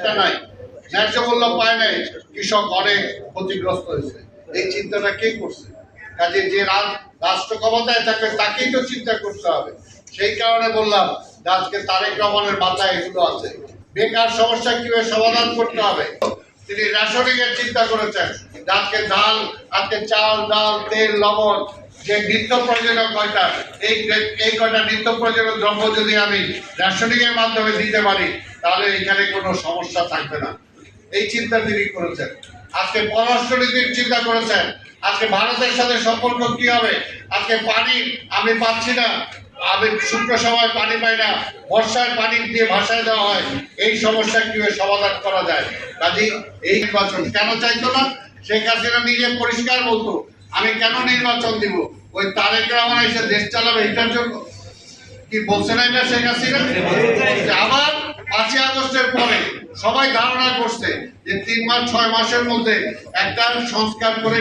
এটা নাই। ন্যায্য মূল্য পায় নাই, কৃষক অনেক ক্ষতিগ্রস্ত হয়েছে। এই চিন্তাটা কে করছে? কাজে যে রাষ্ট্র ক্ষমতায় থাকবে তাকেই তো চিন্তা করতে হবে। সেই কারণে বললাম যে আজকে তারেক রহমানের মাথায় এগুলো আছে। বেকার সমস্যা কীভাবে সমাধান করতে হবে? তিনি রেশনিং এর চিন্তা করেছেন। আজকে ডাল আজকে চাল, ডাল, তেল, লবণ, যে নিত্য প্রয়োজনীয় কয়টা, এই এই কয়টা নিত্য প্রয়োজনীয় দ্রব্য যদি আমি রেশনিং এর মাধ্যমে দিতে পারি তাহলে এখানে কোনো সমস্যা থাকবে না। এই চিন্তা তিনি করেছেন। আজকে পররাষ্ট্রনীতির চিন্তা করেছেন। আজকে ভারতের সাথে সম্পর্ক কি হবে? আজকে পানি আমি পাচ্ছি না। আমি শুকনো সময় পানি পাই না। বর্ষায় পানি দিয়ে ভাসায় দেওয়া হয়। এই সমস্যা কীভাবে সমাধান করা যায়? কাজে এই নির্বাচন কেন চাইতো না? শেখ হাসিনা নিজে পরিষ্কার বলতো, আমি কেন নির্বাচন দিব? ওই তারেক রহমান এসে দেশ চালাবে এটার জন্য কি বলছে না এটা শেখ হাসিনা? পরে সবাই ধারণা করছে যে তিন মাস ছয় মাসের মধ্যে একটা সংস্কার করে